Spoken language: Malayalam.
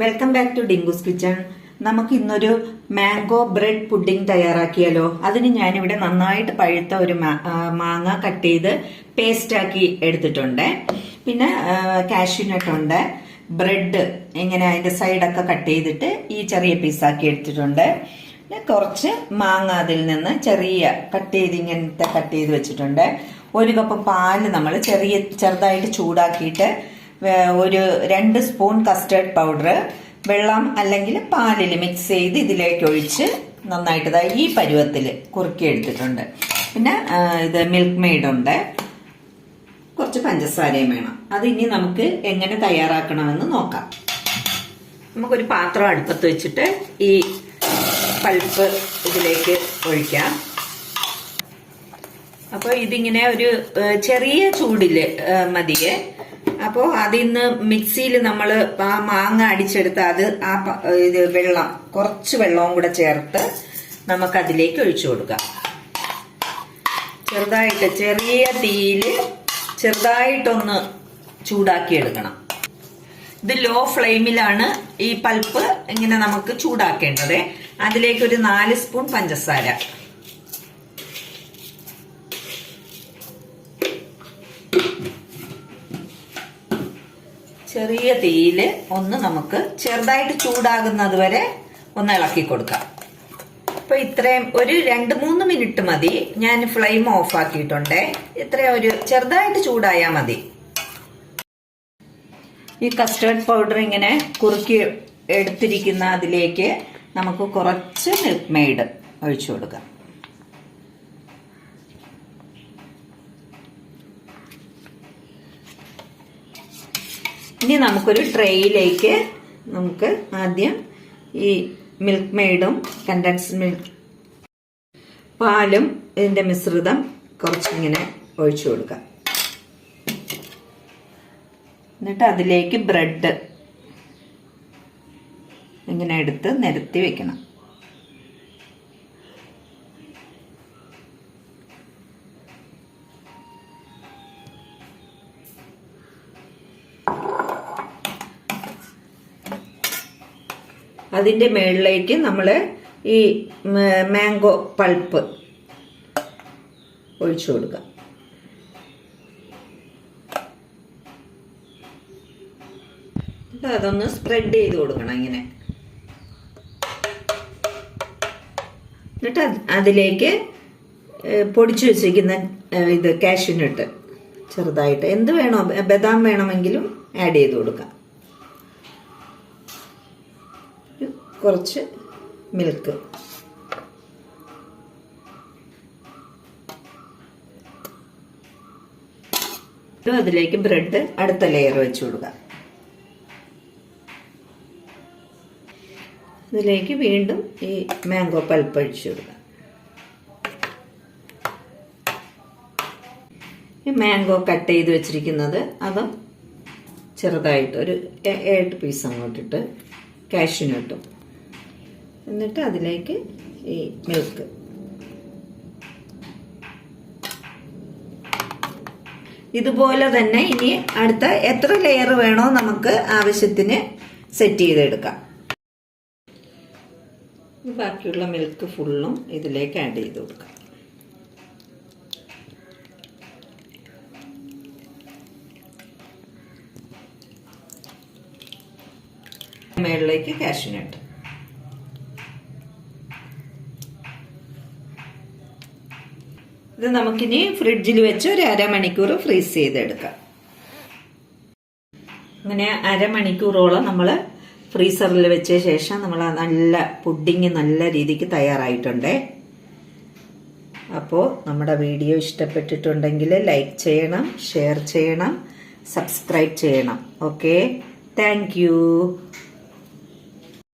Welcome back to Dinku's kitchen നമുക്ക് ഇന്നൊരു മാംഗോ ബ്രെഡ് പുഡിംഗ് തയ്യാറാക്കിയാലോ? അതിന് ഞാനിവിടെ നന്നായിട്ട് പഴുത്ത ഒരു മാങ്ങ കട്ട് ചെയ്ത് പേസ്റ്റ് ആക്കി എടുത്തിട്ടുണ്ട്. പിന്നെ കാഷ്യൂനട്ട് ഉണ്ട്. ബ്രെഡ് ഇങ്ങനെ അതിന്റെ സൈഡൊക്കെ കട്ട് ചെയ്തിട്ട് ഈ ചെറിയ പീസാക്കി എടുത്തിട്ടുണ്ട്. പിന്നെ കുറച്ച് മാങ്ങ അതിൽ നിന്ന് ചെറിയ കട്ട് ചെയ്ത് ഇങ്ങനത്തെ കട്ട് ചെയ്ത് വെച്ചിട്ടുണ്ട്. ഒരു കപ്പ് പാൽ നമ്മൾ ചെറിയ ചെറുതായിട്ട് ചൂടാക്കിയിട്ട് ഒരു രണ്ട് സ്പൂൺ കസ്റ്റേർഡ് പൗഡർ വെള്ളം അല്ലെങ്കിൽ പാലിൽ മിക്സ് ചെയ്ത് ഇതിലേക്ക് ഒഴിച്ച് നന്നായിട്ട് ഈ പരുവത്തിൽ കുറുക്കിയെടുത്തിട്ടുണ്ട്. പിന്നെ ഇത് മിൽക്ക് മെയ്ഡ് ഉണ്ട്. കുറച്ച് പഞ്ചസാരയും വേണം. അത് ഇനി നമുക്ക് എങ്ങനെ തയ്യാറാക്കണമെന്ന് നോക്കാം. നമുക്കൊരു പാത്രം അടുപ്പത്ത് വെച്ചിട്ട് ഈ പൾപ്പ് ഇതിലേക്ക് ഒഴിക്കാം. അപ്പോൾ ഇതിങ്ങനെ ഒരു ചെറിയ ചൂടിൽ മതിയെ. അപ്പോൾ അതിന്ന് മിക്സിയിൽ നമ്മൾ ആ മാങ്ങ അടിച്ചെടുത്ത് അത് ആ ഇത് വെള്ളം കുറച്ച് വെള്ളവും കൂടെ ചേർത്ത് നമുക്ക് അതിലേക്ക് ഒഴിച്ചു കൊടുക്കാം. ചെറുതായിട്ട് ചെറിയ തീയിൽ ചെറുതായിട്ടൊന്ന് ചൂടാക്കി എടുക്കണം. ഇത് ലോ ഫ്ലെയിമിലാണ് ഈ പൾപ്പ് ഇങ്ങനെ നമുക്ക് ചൂടാക്കേണ്ടത്. അതിലേക്ക് ഒരു നാല് സ്പൂൺ പഞ്ചസാര. ചെറിയ തീയിൽ ഒന്ന് നമുക്ക് ചെറുതായിട്ട് ചൂടാകുന്നത് വരെ ഒന്ന് ഇളക്കി കൊടുക്കാം. അപ്പൊ ഇത്രയും ഒരു രണ്ട് മൂന്ന് മിനിറ്റ് മതി. ഞാൻ ഫ്ലെയിം ഓഫ് ആക്കിയിട്ടുണ്ട്. ഇത്രയും ഒരു ചെറുതായിട്ട് ചൂടായാൽ മതി. ഈ കസ്റ്റേർഡ് പൗഡർ ഇങ്ങനെ കുറുക്കി എടുത്തിരിക്കുന്ന അതിലേക്ക് നമുക്ക് കുറച്ച് മിൽക്ക് മെയ്ഡ് ഒഴിച്ചു കൊടുക്കാം. ഇനി നമുക്കൊരു ട്രേയിലേക്ക് നമുക്ക് ആദ്യം ഈ മിൽക്ക് മെയ്ഡും കണ്ടൻസ് മിൽക്ക് പാലും ഇതിന്റെ മിശ്രിതം കുറച്ചിങ്ങനെ ഒഴിച്ചു കൊടുക്കാം. എന്നിട്ട് അതിലേക്ക് ബ്രെഡ് ഇങ്ങനെ എടുത്ത് നിരത്തി വെക്കണം. അതിന്റെ മുകളിലേക്ക് നമ്മൾ ഈ മാംഗോ പൾപ്പ് ഒഴിച്ചു കൊടുക്കാം എന്നിട്ട് അതൊന്ന് സ്പ്രെഡ് ചെയ്ത് കൊടുക്കണം ഇങ്ങനെ. എന്നിട്ട് അതിലേക്ക് പൊടിച്ചു വെച്ചിരിക്കുന്ന ഇത് കാഷ്യൂനട്ട് ചെറുതായിട്ട്. എന്ത് വേണോ ബദാം വേണമെങ്കിലും ആഡ് ചെയ്ത് കൊടുക്കാം ഒരു കുറച്ച് മിൽക്ക്. അതിലേക്ക് ബ്രെഡ് അടുത്ത ലെയർ വെച്ച് കൊടുക്കുക. ഇതിലേക്ക് വീണ്ടും ഈ മാംഗോ പൽപ്പ് ഒഴിച്ചു കൊടുക്കുക. ഈ മാംഗോ കട്ട് ചെയ്ത് വെച്ചിരിക്കുന്നത് അതും ചെറുതായിട്ട് ഒരു എട്ട് പീസ് അങ്ങോട്ടിട്ട് കാഷ്യൂനട്ടും എന്നിട്ട് അതിലേക്ക് ഈ മിൽക്ക് ഇതുപോലെ തന്നെ ഇനി അടുത്ത എത്ര ലെയർ വേണോ നമുക്ക് ആവശ്യത്തിന് സെറ്റ് ചെയ്തെടുക്കാം. ബാക്കിയുള്ള മിൽക്ക് ഫുള്ളും ഇതിലേക്ക് ആഡ് ചെയ്ത് കൊടുക്കാം. മേളിലേക്ക് കാഷ്യൂനട്ട് ഇത് നമുക്കിനി ഫ്രിഡ്ജിൽ വെച്ച് ഒരു അരമണിക്കൂർ ഫ്രീസ് ചെയ്തെടുക്കാം. അങ്ങനെ അരമണിക്കൂറോളം നമ്മൾ ഫ്രീസറിൽ വെച്ച ശേഷം നമ്മൾ നല്ല പുഡിങ് നല്ല രീതിക്ക് തയ്യാറായിട്ടുണ്ടേ. അപ്പോൾ നമ്മുടെ വീഡിയോ ഇഷ്ടപ്പെട്ടിട്ടുണ്ടെങ്കിൽ ലൈക്ക് ചെയ്യണം ഷെയർ ചെയ്യണം സബ്സ്ക്രൈബ് ചെയ്യണം. Okay thank